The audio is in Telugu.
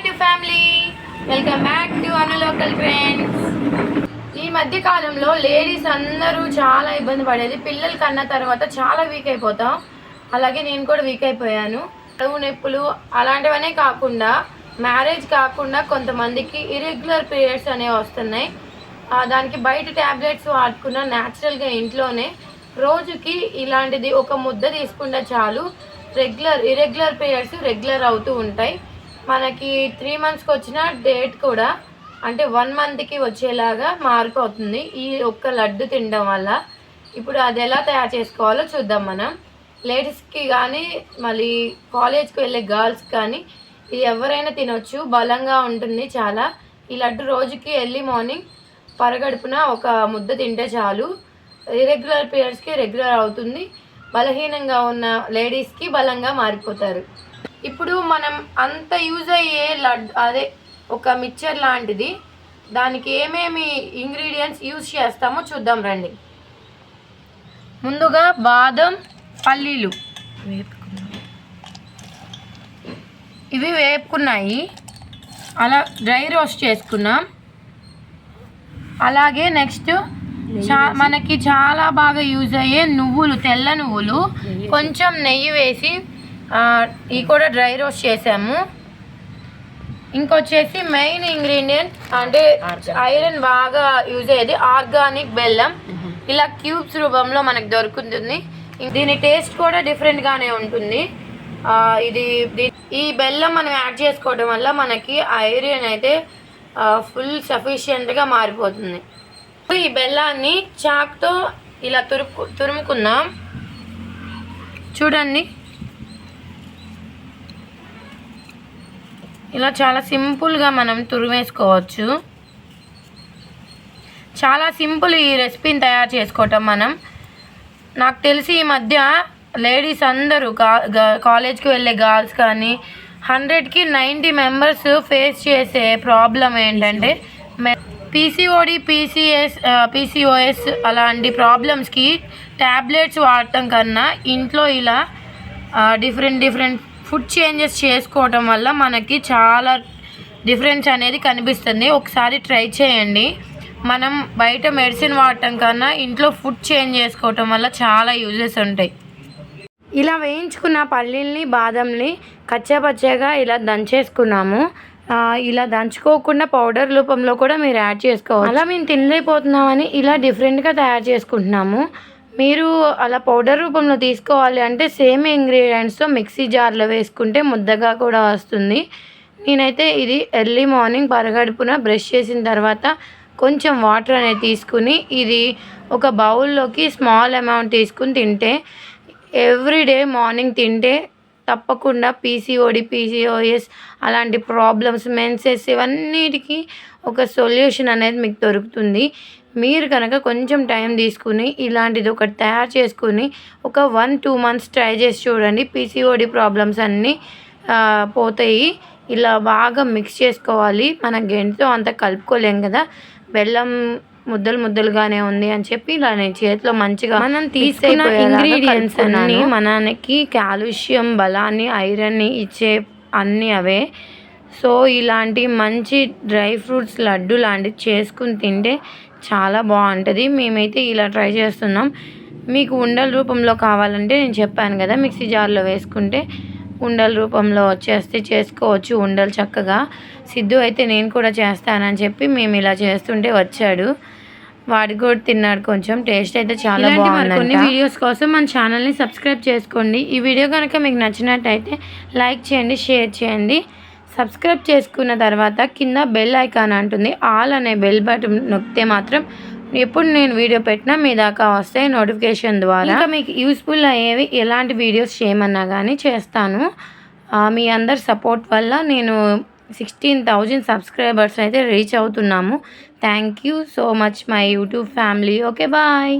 ఫ్యామిలీ వెల్కమ్ బ్యాక్ టు అనులోకల్ ఫ్రెండ్స్ ఈ మధ్య కాలంలో లేడీస్ అందరూ చాలా ఇబ్బంది పడేది. పిల్లలు కన్న తర్వాత చాలా వీక్ అయిపోతాం. అలాగే నేను కూడా వీక్ అయిపోయాను. కడుపు నొప్పులు అలాంటివనే కాకుండా మ్యారేజ్ కాకుండా కొంతమందికి ఇరెగ్యులర్ పీరియడ్స్ అనేవి వస్తున్నాయి. దానికి బయట ట్యాబ్లెట్స్ వాడుకున్న న్యాచురల్గా ఇంట్లోనే రోజుకి ఇలాంటిది ఒక ముద్ద తీసుకుంటే చాలు. రెగ్యులర్ ఇరెగ్యులర్ పీరియడ్స్ రెగ్యులర్ అవుతూ ఉంటాయి. మనకి త్రీ మంత్స్కి వచ్చిన డేట్ కూడా అంటే వన్ మంత్కి వచ్చేలాగా మారిపోతుంది ఈ ఒక్క లడ్డు తినడం వల్ల. ఇప్పుడు అది ఎలా తయారు చేసుకోవాలో చూద్దాం మనం. లేడీస్కి కానీ మళ్ళీ కాలేజ్కి వెళ్ళే గర్ల్స్ కానీ ఇది ఎవరైనా తినొచ్చు. బలంగా ఉంటుంది చాలా. ఈ లడ్డు రోజుకి ఎర్లీ మార్నింగ్ పరగడుపున ఒక ముద్ద తింటే చాలు. ఇరెగ్యులర్ పీరియడ్స్కి రెగ్యులర్ అవుతుంది. బలహీనంగా ఉన్న లేడీస్కి బలంగా మారిపోతారు. ఇప్పుడు మనం అంత యూజ్ అయ్యే లడ్ అదే ఒక మిక్చర్ లాంటిది దానికి ఏమేమి ఇంగ్రీడియంట్స్ యూజ్ చేస్తామో చూద్దాం రండి. ముందుగా బాదం పల్లీలు. ఇవి వేపుకున్నాయి. అలా డ్రై రోస్ట్ చేసుకున్నాం. అలాగే నెక్స్ట్ చా మనకి చాలా బాగా యూజ్ అయ్యే నువ్వులు తెల్ల నువ్వులు. కొంచెం నెయ్యి వేసి ఇవి కూడా డ్రై రోస్ట్ చేసాము. ఇంకొచ్చేసి మెయిన్ ఇంగ్రీడియంట్ అంటే ఐరన్ బాగా యూజ్ అయ్యేది ఆర్గానిక్ బెల్లం. ఇలా క్యూబ్స్ రూపంలో మనకు దొరుకుతుంది. దీని టేస్ట్ కూడా డిఫరెంట్గానే ఉంటుంది. ఇది ఈ బెల్లం మనం యాడ్ చేసుకోవడం వల్ల మనకి ఐరన్ అయితే ఫుల్ సఫిషియెంట్గా మారిపోతుంది. ఈ బెల్లాన్ని చాక్తో ఇలా తురుపు తురుముకుందాం. చూడండి. ఇలా చాలా సింపుల్గా మనం తురిమేసుకోవచ్చు. చాలా సింపుల్ ఈ రెసిపీని తయారు చేసుకోవటం మనం. నాకు తెలిసి ఈ మధ్య లేడీస్ అందరూ కా కాలేజ్కి వెళ్ళే గర్ల్స్ కానీ హండ్రెడ్కి నైంటీ మెంబర్స్ ఫేస్ చేసే ప్రాబ్లం ఏంటంటే పీసీఓడి పీసీఎస్ పీసీఓఎస్ అలాంటి ప్రాబ్లమ్స్కి ట్యాబ్లెట్స్ వాడటం కన్నా ఇంట్లో ఇలా డిఫరెంట్ డిఫరెంట్ ఫుడ్ చేంజెస్ చేసుకోవటం వల్ల మనకి చాలా డిఫరెన్స్ అనేది కనిపిస్తుంది. ఒకసారి ట్రై చేయండి. మనం బయట మెడిసిన్ వాడటం కన్నా ఇంట్లో ఫుడ్ చేంజ్ చేసుకోవటం వల్ల చాలా యూజెస్ ఉంటాయి. ఇలా వేయించుకున్న పల్లీల్ని బాదంని కచ్చాపచ్చాగా ఇలా దంచేసుకున్నాము. ఇలా దంచుకోకుండా పౌడర్ రూపంలో కూడా మీరు యాడ్ చేసుకోవాలి అలా మేము తినలేకపోతున్నామని ఇలా డిఫరెంట్గా తయారు చేసుకుంటున్నాము. మీరు అలా పౌడర్ రూపంలో తీసుకోవాలి అంటే సేమ్ ఇంగ్రీడియంట్స్తో మిక్సీ జార్లో వేసుకుంటే ముద్దగా కూడా వస్తుంది. నేనైతే ఇది ఎర్లీ మార్నింగ్ పరగడుపున బ్రష్ చేసిన తర్వాత కొంచెం వాటర్ అనేది తీసుకుని ఇది ఒక బౌల్లోకి స్మాల్ అమౌంట్ తీసుకుని తింటే ఎవ్రీడే మార్నింగ్ తింటే తప్పకుండా పీసీఓడి పీసీఓఎస్ అలాంటి ప్రాబ్లమ్స్ మెన్సెస్ ఇవన్నిటికీ ఒక సొల్యూషన్ అనేది మీకు దొరుకుతుంది. మీరు కనుక కొంచెం టైం తీసుకుని ఇలాంటిది ఒకటి తయారు చేసుకుని ఒక వన్ టూ మంత్స్ ట్రై చేసి చూడండి. పీసీఓడి ప్రాబ్లమ్స్ అన్నీ పోతాయి. ఇలా బాగా మిక్స్ చేసుకోవాలి. మన గెంటితో అంత కలుపుకోలేం కదా. బెల్లం ముద్దలు ముద్దలుగానే ఉంది అని చెప్పి ఇలా నేను చేతిలో మంచిగా మనం తీసుకున్న ఇంగ్రీడియంట్స్ అన్ని మనకి కాల్షియం బలాన్ని ఐరన్ని ఇచ్చే అన్ని అవే. సో ఇలాంటి మంచి డ్రై ఫ్రూట్స్ లడ్డు లాంటివి చేసుకుని తింటే చాలా బాగుంటుంది. మేమైతే ఇలా ట్రై చేస్తున్నాం. మీకు ఉండల రూపంలో కావాలంటే నేను చెప్పాను కదా మిక్సీ జార్లో వేసుకుంటే ఉండల రూపంలో వచ్చేస్తే చేసుకోవచ్చు ఉండలు చక్కగా. సిద్ధు అయితే నేను కూడా చేస్తానని చెప్పి మేము ఇలా చేస్తుంటే వచ్చాడు. వాడి కూడా తిన్నాడు కొంచెం. టేస్ట్ అయితే చాలా బాగుంది కొన్ని వీడియోస్ కోసం మన ఛానల్ని సబ్స్క్రైబ్ చేసుకోండి. ఈ వీడియో కనుక మీకు నచ్చినట్టయితే లైక్ చేయండి షేర్ చేయండి. సబ్స్క్రైబ్ చేసుకున్న తర్వాత కింద బెల్ ఐకాన్ అంటుంది. ఆల్ అనే బెల్ బటన్ నొక్కితే మాత్రం ఎప్పుడు నేను వీడియో పెట్టినా మీ దాకా వస్తాయి నోటిఫికేషన్ ద్వారా. ఇంకా మీకు యూస్ఫుల్ అయ్యేవి ఎలాంటి వీడియోస్ చేయమన్నా కానీ చేస్తాను. మీ అందరి సపోర్ట్ వల్ల నేను సిక్స్టీన్ థౌజండ్ సబ్స్క్రైబర్స్ అయితే రీచ్ అవుతున్నాము. Thank you so much my YouTube family. Okay bye.